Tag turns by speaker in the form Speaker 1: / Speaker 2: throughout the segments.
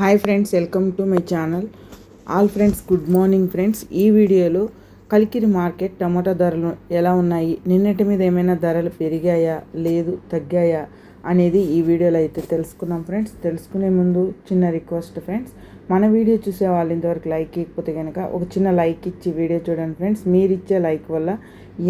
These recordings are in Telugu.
Speaker 1: Hi friends welcome to my channel. All friends good morning friends. ఈ వీడియోలో కలికిరి మార్కెట్ టమాటా ధరలు ఎలా ఉన్నాయి? నిన్నటి మీద ఏమైనా ధరలు పెరిగాయా? లేదు తగ్గాయా? అనేది ఈ వీడియోలో అయితే తెలుసుకున్నాం ఫ్రెండ్స్. తెలుసుకునే ముందు చిన్న రిక్వెస్ట్ ఫ్రెండ్స్. మన వీడియో చూసే వాళ్ళు ఇంతవరకు లైక్ ఇవ్వకపోతే కనుక ఒక చిన్న లైక్ ఇచ్చి వీడియో చూడండి ఫ్రెండ్స్. మీరు ఇచ్చే లైక్ వల్ల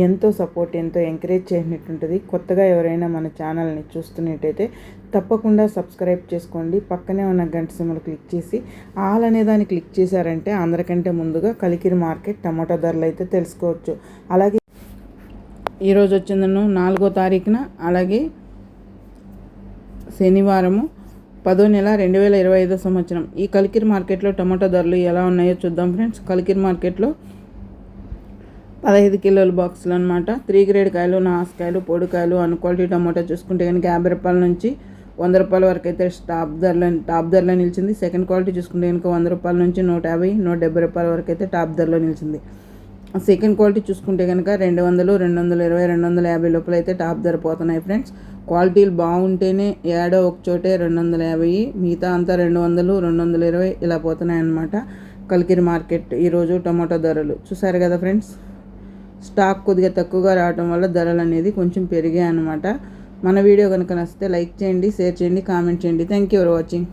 Speaker 1: ఎంతో సపోర్ట్ ఎంతో ఎంకరేజ్ చేసినట్టుంటుంది. కొత్తగా ఎవరైనా మన ఛానల్ని చూస్తున్నట్టయితే తప్పకుండా సబ్స్క్రైబ్ చేసుకోండి. పక్కనే ఉన్న గంట సిమ్మలు క్లిక్ చేసి ఆల్ అనే దాన్ని క్లిక్ చేశారంటే అందరికంటే ముందుగా కలికిరి మార్కెట్ టమాటా ధరలు అయితే తెలుసుకోవచ్చు. అలాగే ఈరోజు వచ్చిందను నాలుగో తారీఖున. అలాగే శనివారము పదో నెల రెండు వేల ఇరవై ఐదో సంవత్సరం. ఈ కలికిరి మార్కెట్లో టమాటో ధరలు ఎలా ఉన్నాయో చూద్దాం ఫ్రెండ్స్. కలికిరి మార్కెట్లో పదహైదు కిలోల బాక్సులు అనమాట త్రీ గ్రేడ్ కాయలు నాసుకాయలు పొడికాయలు అన్ క్వాలిటీ టమాటా చూసుకుంటే కనుక యాభై రూపాయల నుంచి వంద రూపాయల వరకు అయితే టాప్ ధరలో టాప్ ధరలో నిలిచింది. సెకండ్ క్వాలిటీ చూసుకుంటే కనుక వంద రూపాయల నుంచి నూట యాభై నూట డెబ్బై రూపాయల వరకు అయితే టాప్ ధరలో నిలిచింది. సెకండ్ క్వాలిటీ చూసుకుంటే కనుక రెండు వందలు రెండు వందల ఇరవై రెండు వందల యాభై లోపల అయితే టాప్ ధర పోతున్నాయి ఫ్రెండ్స్ క్వాలిటీలు బాగుంటేనే ఏడో ఒక చోటే రెండు వందల యాభై మిగతా అంతా రెండు వందలు రెండు వందల ఇరవై ఇలా పోతున్నాయి అన్నమాట కలికిరి మార్కెట్ ఈరోజు టమాటో ధరలు. చూసారు కదా ఫ్రెండ్స్? స్టాక్ కొద్దిగా తక్కువగా రావడం వల్ల ధరలు అనేది కొంచెం పెరిగాయి అనమాట మన వీడియో కనుక నచ్చితే లైక్ చేయండి షేర్ చేయండి కామెంట్ చేయండి. Thank you for watching